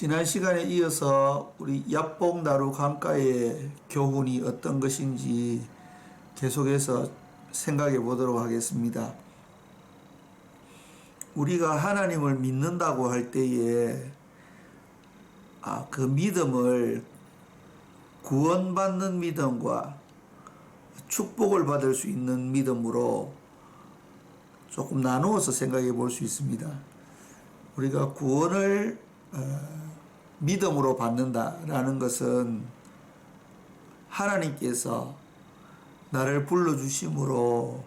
지난 시간에 이어서 우리 약봉나루 강가의 교훈이 어떤 것인지 계속해서 생각해 보도록 하겠습니다. 우리가 하나님을 믿는다고 할 때에 아, 그 믿음을 구원받는 믿음과 축복을 받을 수 있는 믿음으로 조금 나누어서 생각해 볼 수 있습니다. 우리가 구원을 어, 믿음으로 받는다라는 것은 하나님께서 나를 불러주심으로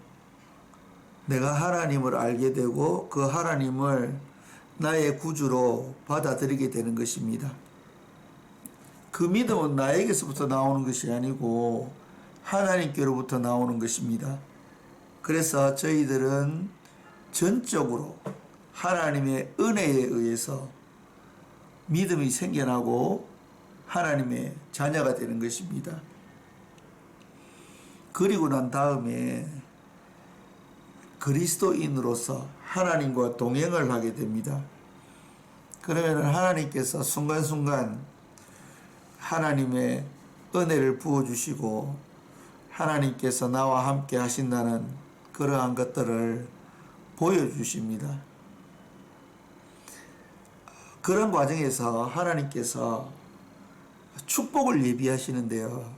내가 하나님을 알게 되고 그 하나님을 나의 구주로 받아들이게 되는 것입니다. 그 믿음은 나에게서부터 나오는 것이 아니고 하나님께로부터 나오는 것입니다. 그래서 저희들은 전적으로 하나님의 은혜에 의해서 믿음이 생겨나고 하나님의 자녀가 되는 것입니다. 그리고 난 다음에 그리스도인으로서 하나님과 동행을 하게 됩니다. 그러면 하나님께서 순간순간 하나님의 은혜를 부어주시고 하나님께서 나와 함께 하신다는 그러한 것들을 보여주십니다. 그런 과정에서 하나님께서 축복을 예비하시는데요.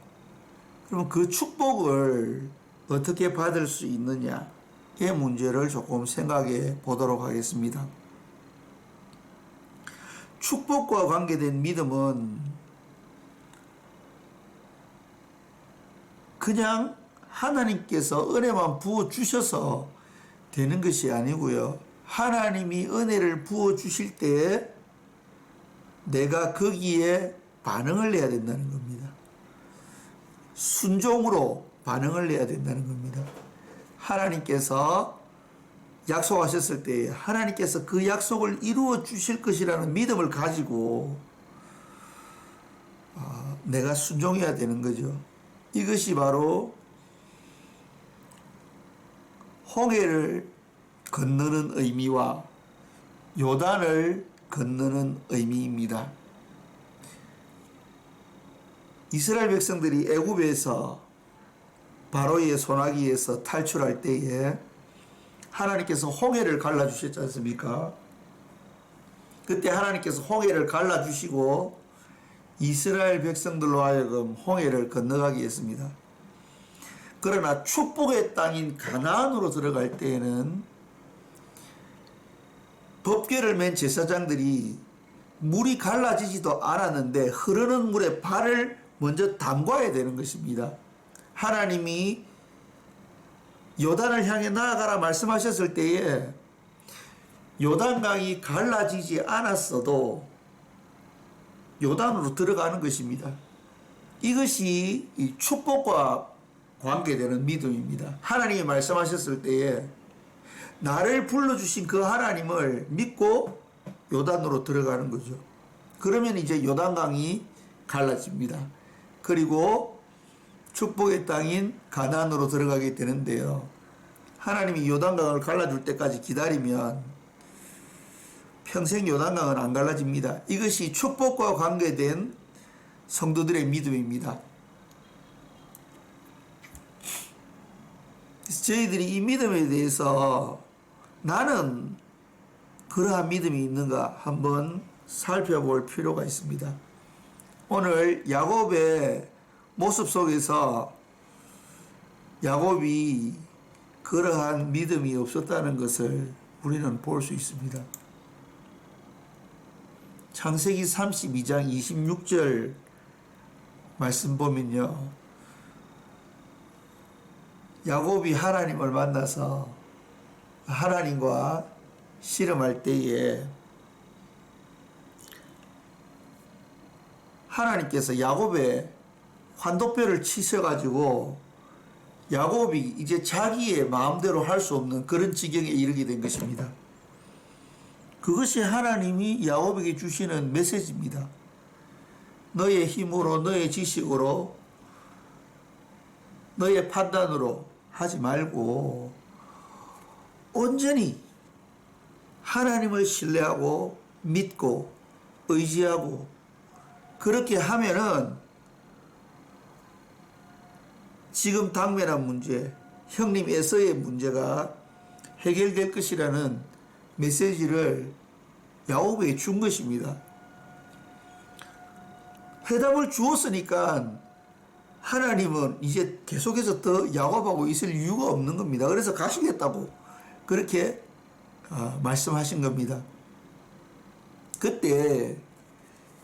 그러면 그 축복을 어떻게 받을 수 있느냐의 문제를 조금 생각해 보도록 하겠습니다. 축복과 관계된 믿음은 그냥 하나님께서 은혜만 부어 주셔서 되는 것이 아니고요. 하나님이 은혜를 부어 주실 때 내가 거기에 반응을 해야 된다는 겁니다. 순종으로 반응을 해야 된다는 겁니다. 하나님께서 약속하셨을 때 하나님께서 그 약속을 이루어 주실 것이라는 믿음을 가지고 아, 내가 순종해야 되는 거죠. 이것이 바로 홍해를 건너는 의미와 요단을 건너는 의미입니다. 이스라엘 백성들이 애굽에서 바로의 소나기에서 탈출할 때에 하나님께서 홍해를 갈라 주셨지 않습니까? 그때 하나님께서 홍해를 갈라 주시고 이스라엘 백성들로 하여금 홍해를 건너가게 했습니다. 그러나 축복의 땅인 가나안으로 들어갈 때에는 법궤를 맨 제사장들이 물이 갈라지지도 않았는데 흐르는 물에 발을 먼저 담궈야 되는 것입니다. 하나님이 요단을 향해 나아가라 말씀하셨을 때에 요단강이 갈라지지 않았어도 요단으로 들어가는 것입니다. 이것이 이 축복과 관계되는 믿음입니다. 하나님이 말씀하셨을 때에 나를 불러주신 그 하나님을 믿고 요단으로 들어가는 거죠. 그러면 이제 요단강이 갈라집니다. 그리고 축복의 땅인 가나안으로 들어가게 되는데요. 하나님이 요단강을 갈라줄 때까지 기다리면 평생 요단강은 안 갈라집니다. 이것이 축복과 관계된 성도들의 믿음입니다. 저희들이 이 믿음에 대해서 나는 그러한 믿음이 있는가 한번 살펴볼 필요가 있습니다. 오늘 야곱의 모습 속에서 야곱이 그러한 믿음이 없었다는 것을 우리는 볼 수 있습니다. 창세기 32장 26절 말씀 보면요. 야곱이 하나님을 만나서 하나님과 씨름할 때에 하나님께서 야곱의 환도뼈를 치셔가지고 야곱이 이제 자기의 마음대로 할 수 없는 그런 지경에 이르게 된 것입니다. 그것이 하나님이 야곱에게 주시는 메시지입니다. 너의 힘으로, 너의 지식으로, 너의 판단으로 하지 말고 온전히 하나님을 신뢰하고 믿고 의지하고 그렇게 하면은 지금 당면한 문제, 형님 에서의 문제가 해결될 것이라는 메시지를 야곱에게 준 것입니다. 해답을 주었으니까 하나님은 이제 계속해서 더 야곱하고 있을 이유가 없는 겁니다. 그래서 가시겠다고 그렇게 아, 말씀하신 겁니다. 그때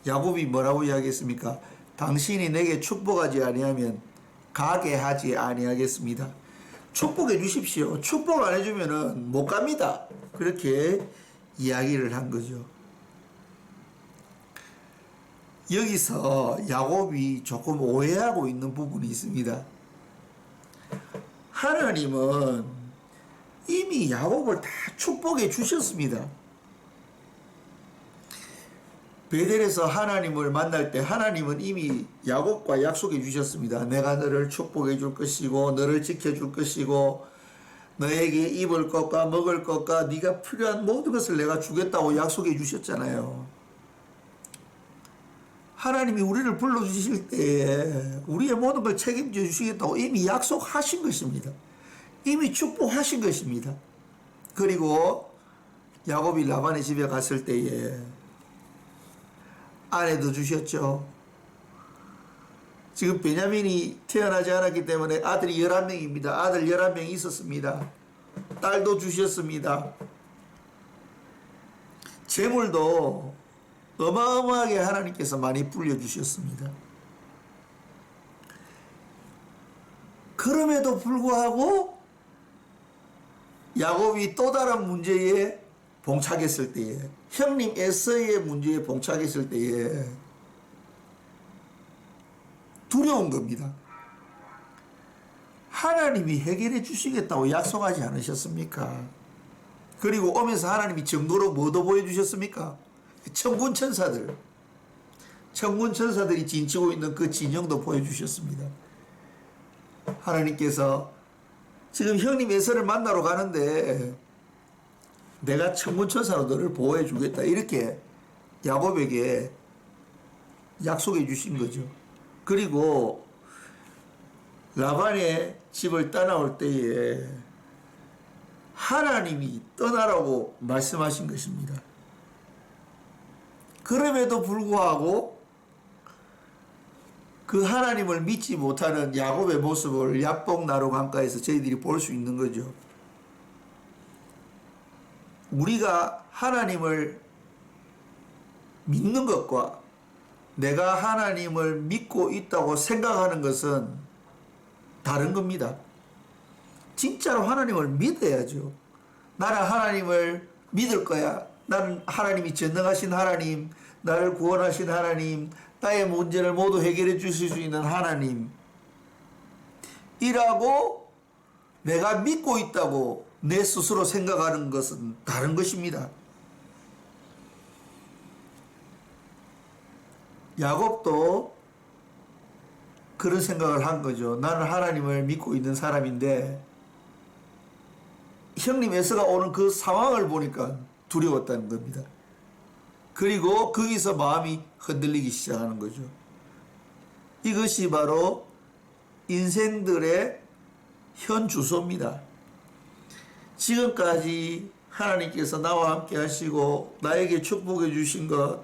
야곱이 뭐라고 이야기했습니까? 당신이 내게 축복하지 아니하면 가게 하지 아니하겠습니다. 축복해 주십시오. 축복 안 해주면은 못 갑니다. 그렇게 이야기를 한 거죠. 여기서 야곱이 조금 오해하고 있는 부분이 있습니다. 하나님은 이미 야곱을 다 축복해 주셨습니다. 베델에서 하나님을 만날 때 하나님은 이미 야곱과 약속해 주셨습니다. 내가 너를 축복해 줄 것이고 너를 지켜 줄 것이고 너에게 입을 것과 먹을 것과 네가 필요한 모든 것을 내가 주겠다고 약속해 주셨잖아요. 하나님이 우리를 불러 주실 때에 우리의 모든 걸 책임져 주시겠다고 이미 약속하신 것입니다. 이미 축복하신 것입니다. 그리고 야곱이 라반의 집에 갔을 때에 아내도 주셨죠. 지금 베냐민이 태어나지 않았기 때문에 아들이 11명입니다. 아들 11명이 있었습니다. 딸도 주셨습니다. 재물도 어마어마하게 하나님께서 많이 불려주셨습니다. 그럼에도 불구하고 야곱이 또 다른 문제에 봉착했을 때에 형님 에서의 문제에 봉착했을 때에 두려운 겁니다. 하나님이 해결해 주시겠다고 약속하지 않으셨습니까? 그리고 오면서 하나님이 증거로 뭐도 보여주셨습니까? 천군 천사들, 천군 천사들이 진치고 있는 그 진영도 보여주셨습니다. 하나님께서 지금 형님 에서를 만나러 가는데 내가 천군천사로 너를 보호해 주겠다 이렇게 야곱에게 약속해 주신 거죠. 그리고 라반의 집을 떠나올 때에 하나님이 떠나라고 말씀하신 것입니다. 그럼에도 불구하고 그 하나님을 믿지 못하는 야곱의 모습을 야복 나루 강가에서 저희들이 볼 수 있는 거죠. 우리가 하나님을 믿는 것과 내가 하나님을 믿고 있다고 생각하는 것은 다른 겁니다. 진짜로 하나님을 믿어야죠. 나는 하나님을 믿을 거야. 나는 하나님이 전능하신 하나님, 나를 구원하신 하나님, 나의 문제를 모두 해결해 주실 수 있는 하나님. 이라고 내가 믿고 있다고 내 스스로 생각하는 것은 다른 것입니다. 야곱도 그런 생각을 한 거죠. 나는 하나님을 믿고 있는 사람인데 형님 에서가 오는 그 상황을 보니까 두려웠다는 겁니다. 그리고 거기서 마음이 흔들리기 시작하는 거죠. 이것이 바로 인생들의 현 주소입니다. 지금까지 하나님께서 나와 함께 하시고 나에게 축복해 주신 것,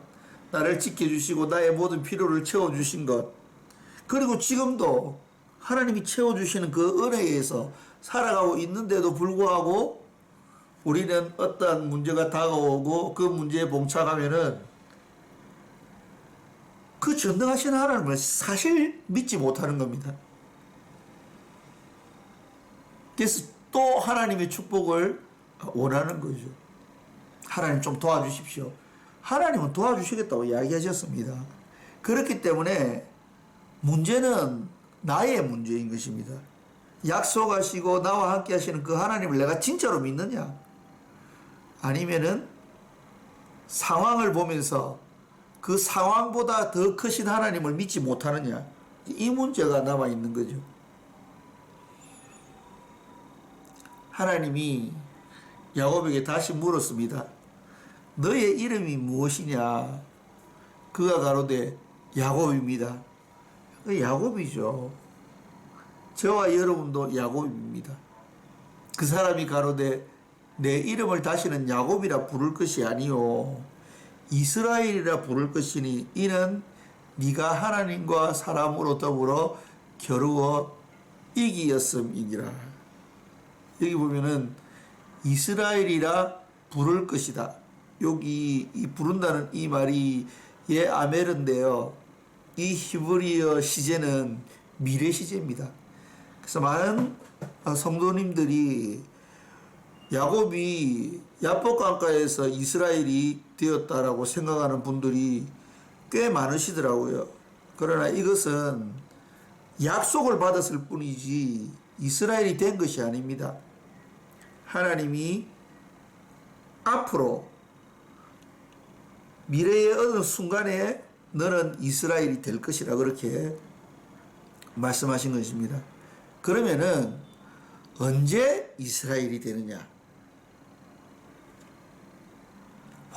나를 지켜 주시고 나의 모든 필요를 채워 주신 것, 그리고 지금도 하나님이 채워 주시는 그 은혜에서 살아가고 있는데도 불구하고 우리는 어떠한 문제가 다가오고 그 문제에 봉착하면은 그 전능하신 하나님을 사실 믿지 못하는 겁니다. 그래서 또 하나님의 축복을 원하는 거죠. 하나님 좀 도와주십시오. 하나님은 도와주시겠다고 이야기하셨습니다. 그렇기 때문에 문제는 나의 문제인 것입니다. 약속하시고 나와 함께 하시는 그 하나님을 내가 진짜로 믿느냐? 아니면은 상황을 보면서 그 상황보다 더 크신 하나님을 믿지 못하느냐? 이 문제가 남아 있는 거죠. 하나님이 야곱에게 다시 물었습니다. 너의 이름이 무엇이냐? 그가 가로되 야곱입니다. 그 야곱이죠. 저와 여러분도 야곱입니다. 그 사람이 가로되 내 이름을 다시는 야곱이라 부를 것이 아니요 이스라엘이라 부를 것이니 이는 네가 하나님과 사람으로 더불어 겨루어 이기였음이니라. 여기 보면은 이스라엘이라 부를 것이다. 여기 이 부른다는 이 말이 예 아멜인데요. 이 히브리어 시제는 미래 시제입니다. 그래서 많은 어, 성도님들이 야곱이 야복 강가에서 이스라엘이 되었다라고 생각하는 분들이 꽤 많으시더라고요. 그러나 이것은 약속을 받았을 뿐이지 이스라엘이 된 것이 아닙니다. 하나님이 앞으로 미래의 어느 순간에 너는 이스라엘이 될 것이라 그렇게 말씀하신 것입니다. 그러면은 언제 이스라엘이 되느냐?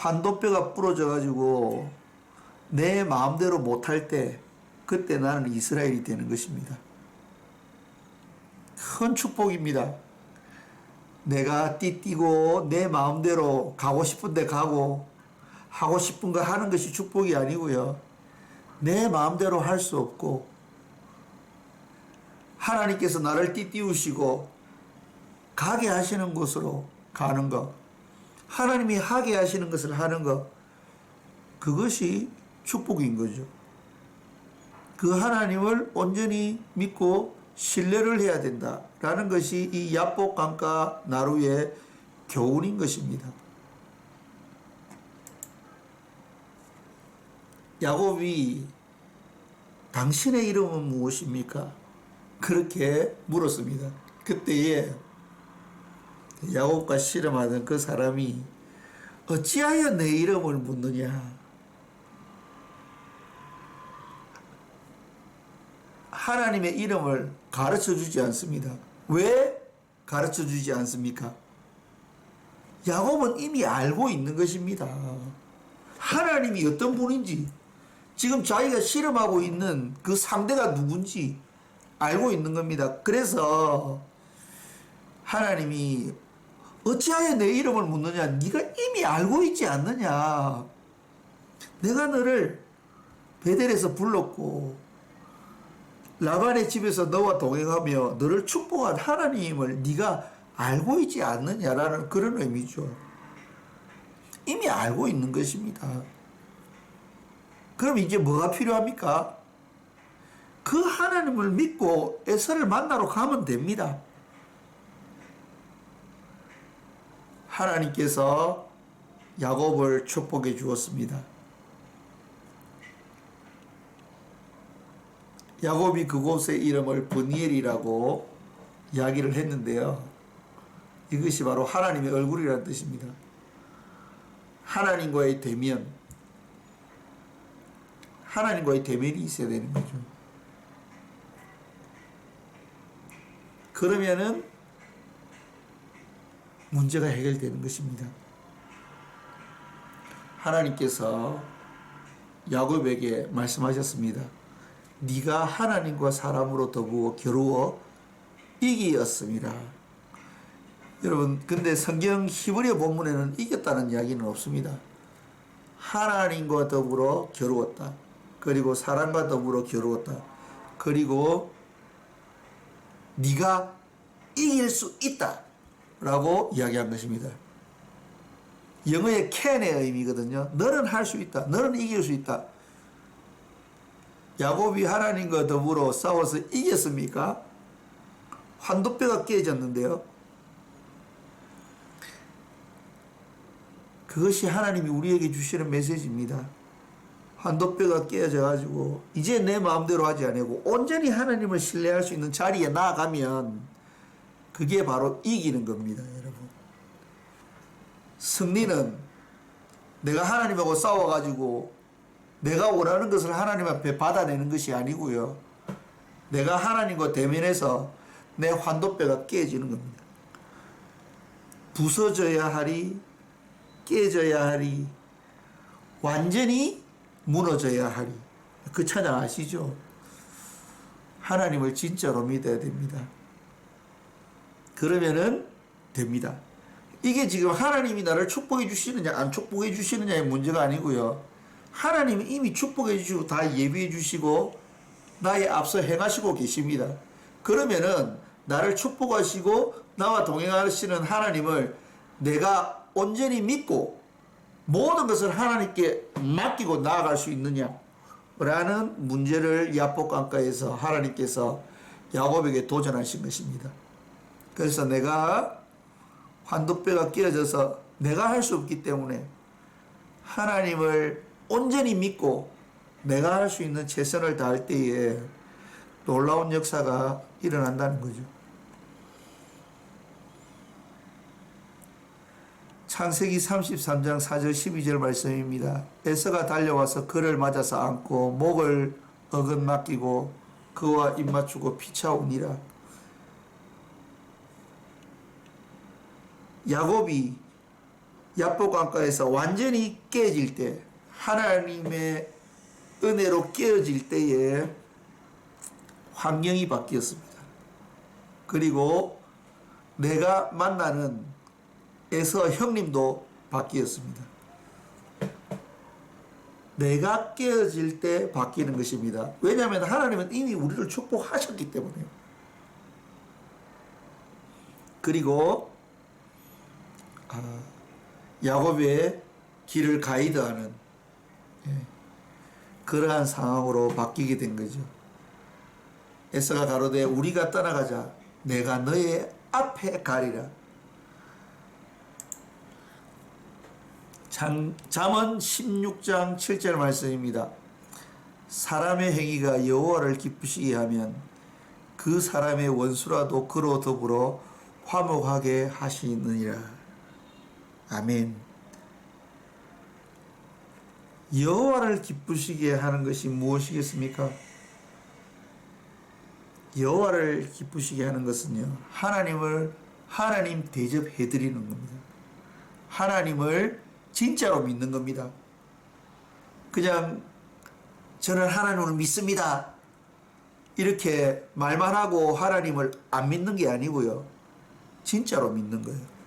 환도뼈가 부러져 가지고 내 마음대로 못할 때 그때 나는 이스라엘이 되는 것입니다. 큰 축복입니다. 내가 띠띠고 내 마음대로 가고 싶은 데 가고 하고 싶은 거 하는 것이 축복이 아니고요. 내 마음대로 할 수 없고 하나님께서 나를 띠띠우시고 가게 하시는 곳으로 가는 것 하나님이 하게 하시는 것을 하는 것 그것이 축복인 거죠. 그 하나님을 온전히 믿고 신뢰를 해야 된다라는 것이 이 야복 강가 나루의 교훈인 것입니다. 야곱이 당신의 이름은 무엇입니까? 그렇게 물었습니다. 그때에 야곱과 씨름하던 그 사람이 어찌하여 내 이름을 묻느냐? 하나님의 이름을 가르쳐 주지 않습니다. 왜 가르쳐 주지 않습니까? 야곱은 이미 알고 있는 것입니다. 하나님이 어떤 분인지, 지금 자기가 실험하고 있는 그 상대가 누군지 알고 있는 겁니다. 그래서 하나님이 어찌하여 내 이름을 묻느냐? 네가 이미 알고 있지 않느냐? 내가 너를 베델에서 불렀고 라반의 집에서 너와 동행하며 너를 축복한 하나님을 네가 알고 있지 않느냐라는 그런 의미죠. 이미 알고 있는 것입니다. 그럼 이제 뭐가 필요합니까? 그 하나님을 믿고 에서를 만나러 가면 됩니다. 하나님께서 야곱을 축복해 주었습니다. 야곱이 그곳의 이름을 브니엘이라고 이야기를 했는데요. 이것이 바로 하나님의 얼굴이라는 뜻입니다. 하나님과의 대면, 하나님과의 대면이 있어야 되는 거죠. 그러면은 문제가 해결되는 것입니다. 하나님께서 야곱에게 말씀하셨습니다. 네가 하나님과 사람으로 더불어 겨루어 이기었습니다. 여러분, 근데 성경 히브리어 본문에는 이겼다는 이야기는 없습니다. 하나님과 더불어 겨루었다. 그리고 사람과 더불어 겨루었다. 그리고 네가 이길 수 있다. 라고 이야기한 것입니다. 영어의 can의 의미거든요. 너는 할 수 있다. 너는 이길 수 있다. 야곱이 하나님과 더불어 싸워서 이겼습니까? 환도뼈가 깨졌는데요. 그것이 하나님이 우리에게 주시는 메시지입니다. 환도뼈가 깨져 가지고 이제 내 마음대로 하지 아니고 온전히 하나님을 신뢰할 수 있는 자리에 나아가면 그게 바로 이기는 겁니다, 여러분. 승리는 내가 하나님하고 싸워 가지고 내가 원하는 것을 하나님 앞에 받아내는 것이 아니고요. 내가 하나님과 대면해서 내 환도뼈가 깨지는 겁니다. 부서져야 하리, 깨져야 하리, 완전히 무너져야 하리. 그 찬양 아시죠? 하나님을 진짜로 믿어야 됩니다. 그러면은 됩니다. 이게 지금 하나님이 나를 축복해 주시느냐 안 축복해 주시느냐의 문제가 아니고요. 하나님이 이미 축복해 주시고 다 예비해 주시고 나의 앞서 행하시고 계십니다. 그러면은 나를 축복하시고 나와 동행하시는 하나님을 내가 온전히 믿고 모든 것을 하나님께 맡기고 나아갈 수 있느냐? 라는 문제를 야복강가에서 하나님께서 야곱에게 도전하신 것입니다. 그래서 내가 환도뼈가 끼어져서 내가 할 수 없기 때문에 하나님을 온전히 믿고 내가 할 수 있는 최선을 다할 때에 놀라운 역사가 일어난다는 거죠. 창세기 33장 4절 12절 말씀입니다. 에서가 달려와서 그를 맞아서 안고 목을 어긋 맡기고 그와 입 맞추고 피차오니라. 야곱이 야복강가에서 완전히 깨질 때 하나님의 은혜로 깨어질 때에 환경이 바뀌었습니다. 그리고 내가 만나는 에서 형님도 바뀌었습니다. 내가 깨어질 때 바뀌는 것입니다. 왜냐하면 하나님은 이미 우리를 축복하셨기 때문에요. 그리고 아, 야곱의 길을 가이드하는 예, 그러한 상황으로 바뀌게 된 거죠. 에서가 가로되 우리가 떠나가자 내가 너의 앞에 가리라. 장, 잠언 16장 7절 말씀입니다. 사람의 행위가 여호와를 기쁘시게 하면 그 사람의 원수라도 그로 더불어 화목하게 하시느니라. 아멘. 여호와를 기쁘시게 하는 것이 무엇이겠습니까? 여호와를 기쁘시게 하는 것은요. 하나님을 하나님 대접해 드리는 겁니다. 하나님을 진짜로 믿는 겁니다. 그냥 저는 하나님을 믿습니다. 이렇게 말만 하고 하나님을 안 믿는 게 아니고요. 진짜로 믿는 거예요.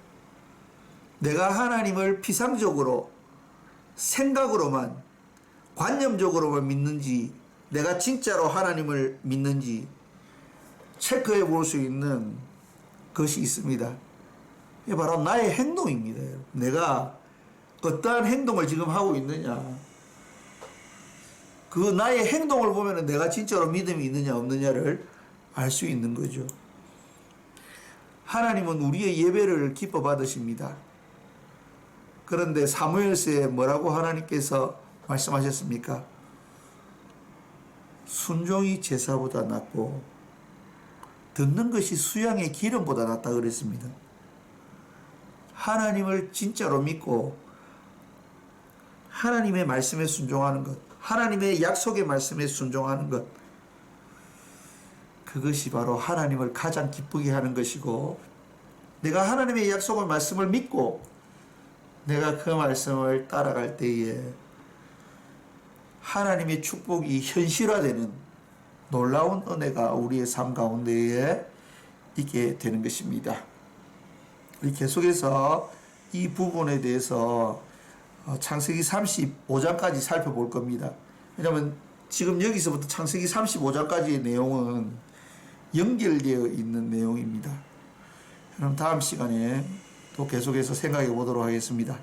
내가 하나님을 피상적으로 생각으로만 관념적으로만 믿는지 내가 진짜로 하나님을 믿는지 체크해 볼 수 있는 것이 있습니다. 이게 바로 나의 행동입니다. 내가 어떠한 행동을 지금 하고 있느냐. 그 나의 행동을 보면 내가 진짜로 믿음이 있느냐 없느냐를 알 수 있는 거죠. 하나님은 우리의 예배를 기뻐 받으십니다. 그런데 사무엘서에 뭐라고 하나님께서 말씀하셨습니까? 순종이 제사보다 낫고 듣는 것이 수양의 기름보다 낫다 그랬습니다. 하나님을 진짜로 믿고 하나님의 말씀에 순종하는 것, 하나님의 약속의 말씀에 순종하는 것, 그것이 바로 하나님을 가장 기쁘게 하는 것이고, 내가 하나님의 약속의 말씀을 믿고, 내가 그 말씀을 따라갈 때에 하나님의 축복이 현실화되는 놀라운 은혜가 우리의 삶 가운데에 있게 되는 것입니다. 우리 계속해서 이 부분에 대해서 어, 창세기 35장까지 살펴볼 겁니다. 왜냐하면 지금 여기서부터 창세기 35장까지의 내용은 연결되어 있는 내용입니다. 그럼 다음 시간에 또 계속해서 생각해 보도록 하겠습니다.